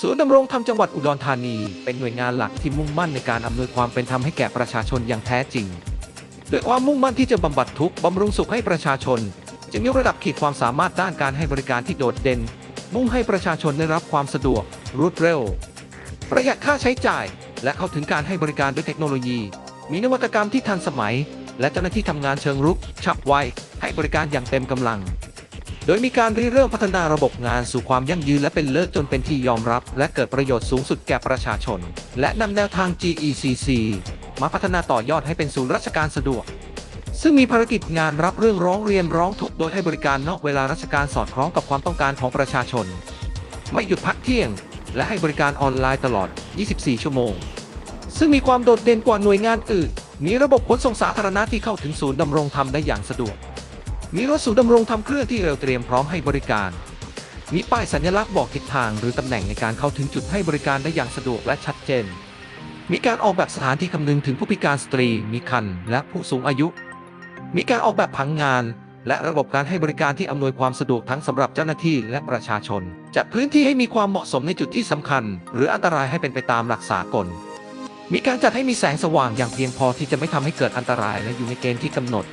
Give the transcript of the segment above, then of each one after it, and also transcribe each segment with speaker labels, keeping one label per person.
Speaker 1: ศูนย์ดำรงธรรมจังหวัดอุดรธานี เป็นหน่วยงานหลักที่มุ่งมั่นในการอำนวยความเป็นธรรมให้แก่ประชาชนอย่างแท้จริงด้วยความมุ่งมั่นที่จะบำบัดทุกข์บำรุงสุขให้ประชาชนจึงยกระดับขีดความสามารถด้านการให้บริการที่โดดเด่น มุ่งให้ประชาชนได้รับความสะดวก รวดเร็ว ประหยัดค่าใช้จ่าย และเข้าถึงการให้บริการด้วยเทคโนโลยี มีนวัตกรรมที่ทันสมัย และเจ้าหน้าที่ทำงานเชิงรุก ฉับไวให้บริการอย่างเต็มกำลัง โดยมีการริเริ่มพัฒนาระบบงานสู่ความยั่งยืนและเป็นเลิศจนเป็นที่ยอมรับ และเกิดประโยชน์สูงสุดแก่ประชาชน และนำแนวทาง GECC มาพัฒนาต่อยอดให้เป็นศูนย์ราชการสะดวก ซึ่งมีภารกิจงานรับเรื่องร้องเรียนร้องทุกข์โดยให้บริการนอกเวลาราชการสอดคล้องกับความต้องการของประชาชน ไม่หยุดพักเที่ยง และให้บริการออนไลน์ตลอด 24 ชั่วโมง ซึ่งมีความโดดเด่นกว่าหน่วยงานอื่น มีระบบขนส่งสาธารณะที่เข้าถึงศูนย์ดำรงธรรมได้อย่างสะดวก มีรถศูนย์ดำรงธรรมเคลื่อนที่เร็วเตรียมพร้อมให้บริการ มีป้ายสัญลักษณ์บอกทิศทางหรือตำแหน่งในการเข้าถึงจุดให้บริการได้อย่างสะดวกและชัดเจน มีการออกแบบสถานที่คำนึงถึงผู้พิการสตรี มีคันและผู้สูงอายุ มีการออกแบบผังงาน และระบบการให้บริการที่อำนวยความสะดวกทั้งสำหรับเจ้าหน้าที่และประชาชน จัดพื้นที่ให้มีความเหมาะสมในจุดที่สำคัญ หรืออันตรายให้เป็นไปตามหลักสากลมีการจัดให้มีแสงสว่างอย่างเพียงพอที่จะไม่ทำให้เกิดอันตรายและอยู่ในเกณฑ์ที่กำหนด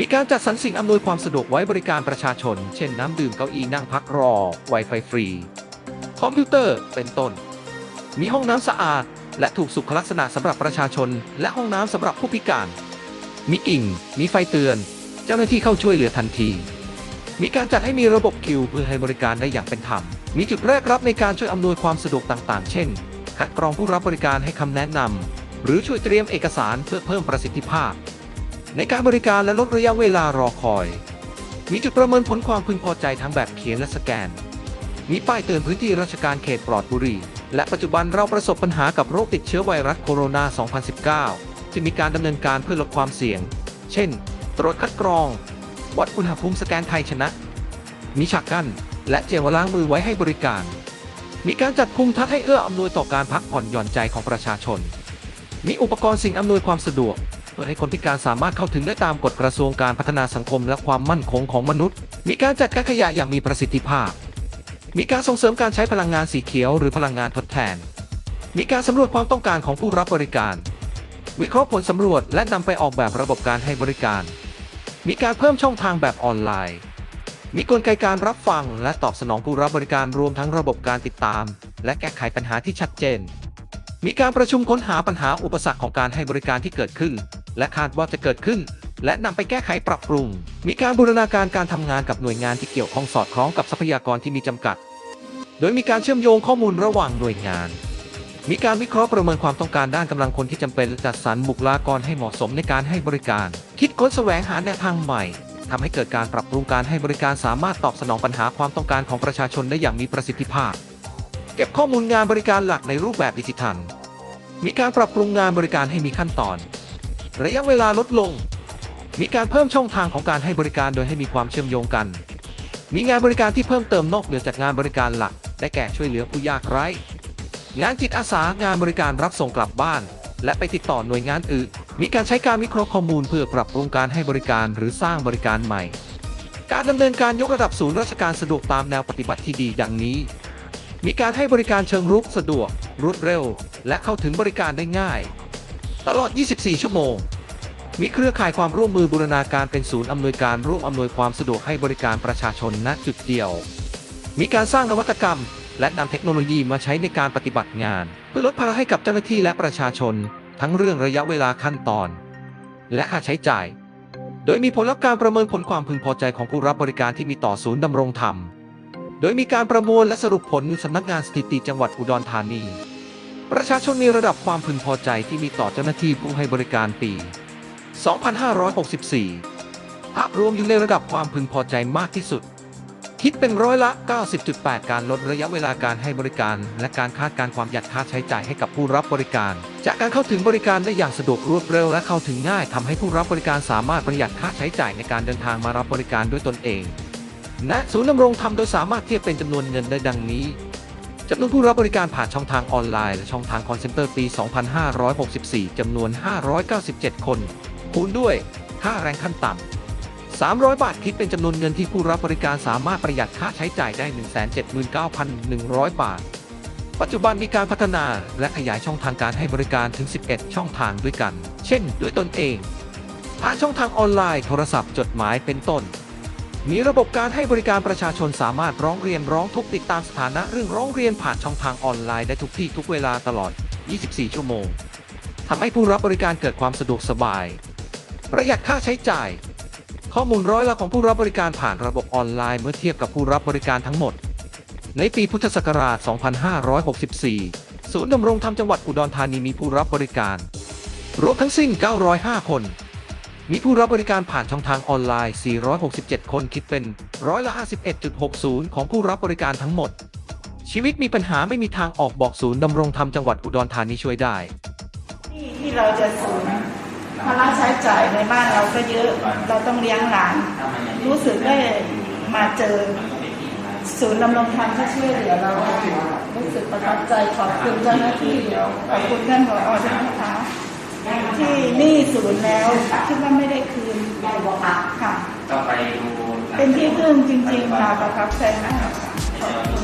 Speaker 1: มีการจัดสรรสิ่งอำนวยความสะดวกไว้บริการประชาชน เช่นน้ำดื่มเก้าอี้นั่งพักรอ Wi-Fi ฟรี คอมพิวเตอร์ เป็นต้น มีห้องน้ำสะอาด และถูกสุขลักษณะสำหรับประชาชน และห้องน้ำสำหรับผู้พิการ มีกิ่ง มีไฟเตือน เจ้าหน้าที่เข้าช่วยเหลือทันที มีการจัดให้มีระบบคิว เพื่อให้บริการได้อย่างเป็นธรรม มีจุดแรกรับในการช่วยอำนวยความสะดวกต่างๆ เช่น คัดกรองผู้รับบริการให้คำแนะนำหรือช่วยเตรียมเอกสารเพื่อเพิ่มประสิทธิภาพ ในการบริการและลดระยะเวลารอคอย มีจุดประเมินผลความพึงพอใจทั้งแบบเขียนและสแกน มีป้ายเตือนพื้นที่ราชการเขตปลอดบุหรี่และปัจจุบันเราประสบปัญหากับโรคติดเชื้อไวรัสโคโรนา 2019จึงมีการดำเนินการเพื่อลดความเสี่ยง เช่น ตรวจคัดกรอง วัดอุณหภูมิสแกนไทยชนะ มีฉากกั้นและเจลล้างมือไว้ให้บริการ มีการจัดภูมิทัศน์ให้เอื้ออำนวยต่อการพักผ่อนหย่อนใจของประชาชน มีอุปกรณ์สิ่งอำนวยความสะดวก เพื่อให้คนพิการสามารถเข้าถึงได้ตามกฎกระทรวงการพัฒนาสังคมและความมั่นคงของมนุษย์ มีการจัดการขยะอย่างมีประสิทธิภาพ มีการส่งเสริมการใช้พลังงานสีเขียวหรือพลังงานทดแทน มีการสำรวจความต้องการของผู้รับบริการ วิเคราะห์ผลสำรวจและนำไปออกแบบระบบการให้บริการ มีการเพิ่มช่องทางแบบออนไลน์ มีกลไกการรับฟังและตอบสนองผู้รับบริการรวมทั้งระบบการติดตาม และแก้ไขปัญหาที่ชัดเจนมีการประชุมค้นหาปัญหาอุปสรรคของการให้บริการที่เกิดขึ้น และคาดว่าจะเกิดขึ้น และนำไปแก้ไขปรับปรุง มีการบูรณาการการทำงานกับหน่วยงานที่เกี่ยวข้องสอดคล้องกับทรัพยากรที่มีจำกัด โดยมีการเชื่อมโยงข้อมูลระหว่างหน่วยงาน มีการวิเคราะห์ประเมินความต้องการด้านกำลังคนที่จำเป็นและจัดสรรบุคลากรให้เหมาะสมในการให้บริการ คิดค้นแสวงหาแนวทางใหม่ทำให้เกิดการปรับปรุงการให้บริการสามารถตอบสนองปัญหาความต้องการของประชาชนได้อย่างมีประสิทธิภาพ เก็บข้อมูลงานบริการหลักในรูปแบบดิจิทัล มีการปรับปรุงงานบริการให้มีขั้นตอน ระยะเวลาลดลง มีการเพิ่มช่องทางของการให้บริการโดยให้มีความเชื่อมโยงกัน มีงานบริการที่เพิ่มเติมนอกเหนือจากงานบริการหลัก ได้แก่ช่วยเหลือผู้ยากไร้ งานจิตอาสางานบริการรับส่งกลับบ้าน และไปติดต่อหน่วยงานอื่น มีการใช้การวิเคราะห์ข้อมูลเพื่อปรับปรุงการให้บริการหรือสร้างบริการใหม่ การดำเนินการยกระดับศูนย์ราชการสะดวกตามแนวปฏิบัติที่ดีดังนี้ มีการให้บริการเชิงรุกสะดวก รวดเร็ว และเข้าถึงบริการได้ง่าย ตลอด 24 ชั่วโมง มีเครือข่ายความร่วมมือบูรณาการเป็นศูนย์อำนวยการร่วมอำนวยความสะดวกให้บริการประชาชนณจุดเดียว มีการสร้างนวัตกรรม และนำเทคโนโลยีมาใช้ในการปฏิบัติงาน เพื่อลดภาระให้กับเจ้าหน้าที่และประชาชน ทั้งเรื่องระยะเวลาขั้นตอน และค่าใช้จ่าย โดยมีผลลัพธ์การประเมินผลความพึงพอใจของผู้รับบริการที่มีต่อศูนย์ดำรงธรรม โดยมีการประมวลและสรุปผลสำนักงานสถิติจังหวัดอุดรธานี ประชาชนมีระดับความพึงพอใจที่มีต่อเจ้าหน้าที่ผู้ให้บริการปี 2564 ภาพรวมอยู่ในระดับความพึงพอใจมากที่สุด คิดเป็นร้อยละ 90.8 การลดระยะเวลาการให้บริการ และการคาดการความหยัดค่าใช้จ่ายให้กับผู้รับบริการ จากการเข้าถึงบริการได้อย่างสะดวกรวดเร็วและเข้าถึงง่ายทำให้ผู้รับบริการสามารถประหยัดค่าใช้จ่ายในการเดินทางมารับบริการด้วยตนเองและศูนย์ดำรงธรรมโดยสามารถเทียบเป็นจำนวนเงินได้ดังนี้ จำนวนผู้รับบริการผ่านช่องทางออนไลน์และช่องทางคอนเซ็นเตอร์ปี 2564 จำนวน 597 คน คูณด้วย ค่าแรงขั้นต่ำ 300 บาทคิดเป็นจำนวนเงินที่ผู้รับบริการสามารถประหยัดค่าใช้จ่ายได้ 179,100 บาท ปัจจุบันมีการพัฒนาและขยายช่องทางการให้บริการถึง 11 ช่องทางด้วยกัน เช่น ด้วยตนเอง ผ่านช่องทางออนไลน์ โทรศัพท์ จดหมาย เป็นต้น มีระบบการให้บริการประชาชนสามารถร้องเรียนร้องทุกข์ติดตามสถานะเรื่องร้องเรียนผ่านช่องทางออนไลน์ได้ทุกที่ทุกเวลาตลอด 24 ชั่วโมงทำให้ผู้รับบริการเกิดความสะดวกสบาย ประหยัดค่าใช้จ่าย ข้อมูลร้อยละของผู้รับบริการผ่านระบบออนไลน์เมื่อเทียบกับผู้รับบริการทั้งหมด ในปีพุทธศักราช 2564 ศูนย์ดำรงธรรมจังหวัดอุดรธานีมีผู้รับบริการ รวมทั้งสิ้น 905 คน มีผู้รับบริการผ่านช่องทางออนไลน์ 467 คนคิดเป็นร้อยละ 51.60 ของผู้รับบริการทั้งหมด ชีวิตมีปัญหาไม่มีทางออกบอกศูนย์ดำรงธรรมจังหวัดอุดรธานีช่วยได้
Speaker 2: ที่ที่เราจะสูญภาระใช้จ่ายในบ้านเราก็เยอะเราต้องเลี้ยงหลาน รู้สึกได้มาเจอ ศูนย์ดำรงธรรมที่ช่วยเหลือเรา รู้สึกประทับใจขอบคุณเจ้าหน้าที่ขอบคุณท่านผอด้วยนะคะ ที่หนี่ศูนย์แล้วคิดว่าไม่ได้คืนค่ะ
Speaker 3: ต้องไปดู
Speaker 2: เป็นที่พึ่งจริงๆค่ะประทับใจมากค่ะขอบคุณมากค่ะ